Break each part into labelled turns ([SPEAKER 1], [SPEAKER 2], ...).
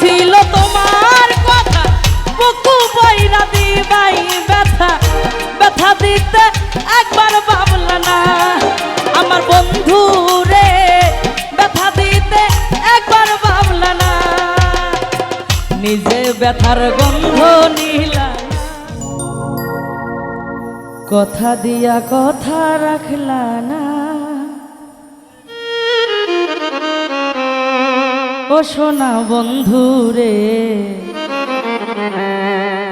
[SPEAKER 1] ছিল তোমার কথা। বুকু ব্যথা। ব্যথা দিতে একবার ভাবলা না। আমার বন্ধু রে, ব্যথা দিতে একবার ভাবলা না। নিজে ব্যথার গন্ধ নিলা কথা দিয়া কথা রাখলা না। ও সোনা বন্ধু রে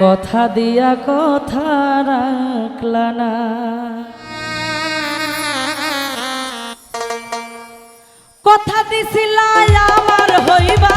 [SPEAKER 1] কথা দিয়া কথা রাখলা না। কথা দিছিলা আমার হইবা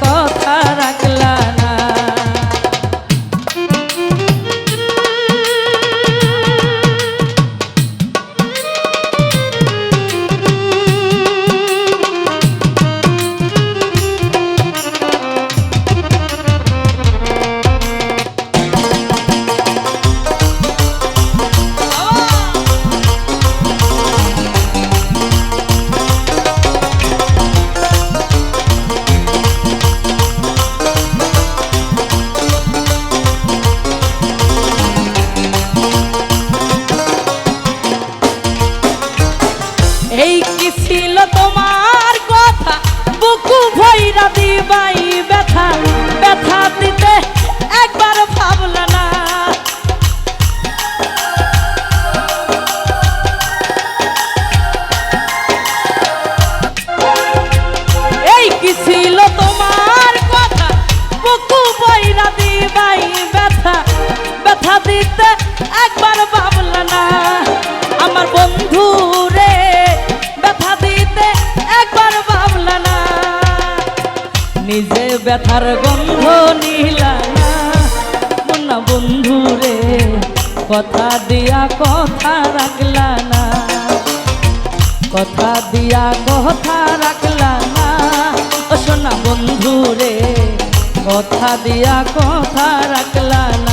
[SPEAKER 1] ব্যথার গন্ধ নিলা না। বন্ধু রে, কথা দিয়া কথা রাখলা না। কথা দিয়া কথা রাখলা না। সোনা বন্ধু রে, কথা দিয়া কথা রাখলা না।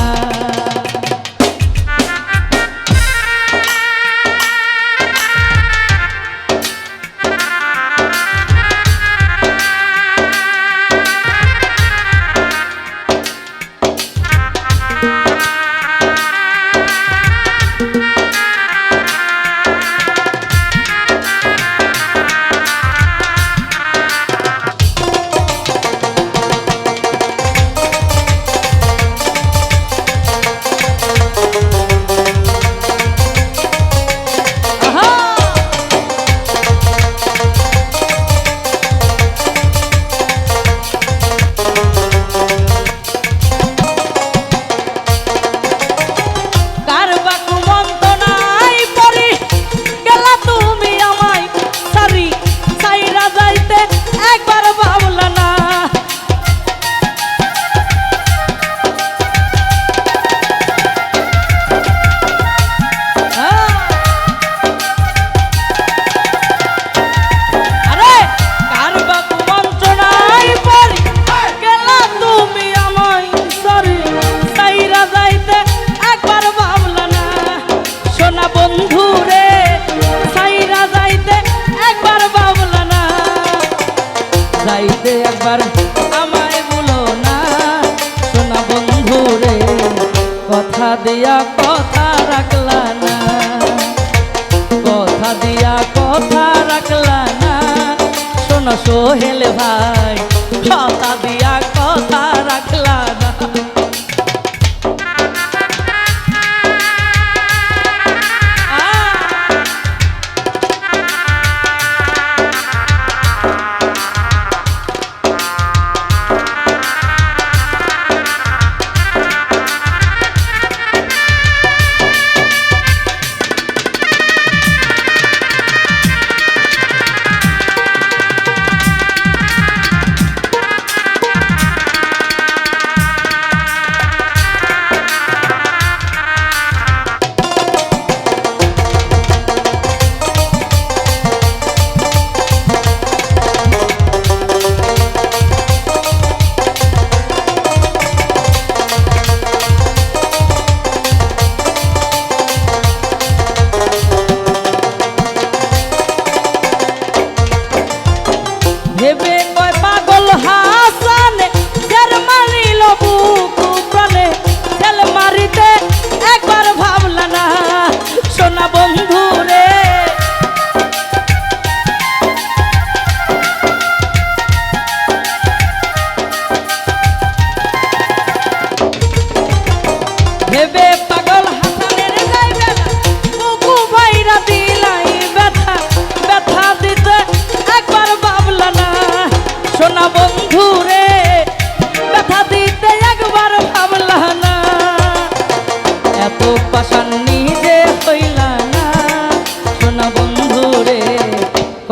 [SPEAKER 1] দিয়া কথা রাখলা না। কথা দিয়া কথা রাখলা না। শোনো সোহেল ভাই। Rever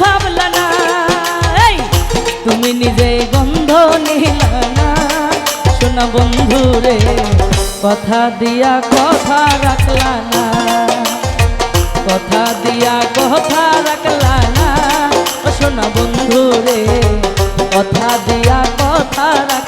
[SPEAKER 1] ভাবলা না। তুমি কথা দিয়া কথা রাখলা না। কথা দিয়া কথা রাখলা না। শোনা বন্ধু রে কথা দিয়া কথা রাখলা